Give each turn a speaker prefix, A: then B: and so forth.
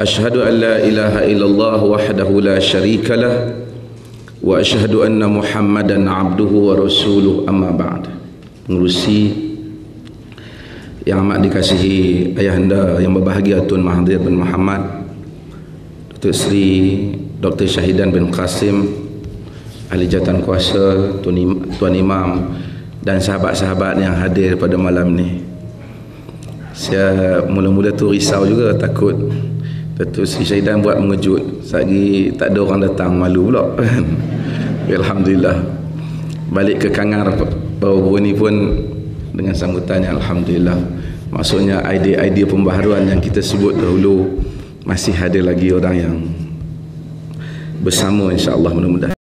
A: أشهد أن لا إله إلا الله وحده لا شريك له وأشهد أن محمدا عبده ورسوله أما بعد مرسي yang amat dikasihi ayahanda yang berbahagia Tun Mahathir bin Muhammad Dr. Sri Dr. Syahidan bin Qasim Ahli Jatan Kuasa Tuan, Im- Tuan Imam dan sahabat-sahabat yang hadir pada malam ni saya mula-mula tu risau juga takut Datuk Seri Syahidan buat mengejut. Sagi tak ada orang datang malu pula. Alhamdulillah. Balik ke Kangar baru-baru ni pun Dengan sambutannya Alhamdulillah. Maksudnya idea-idea pembaharuan yang kita sebut dahulu Masih ada lagi orang yang Bersama insyaAllah mudah-mudahan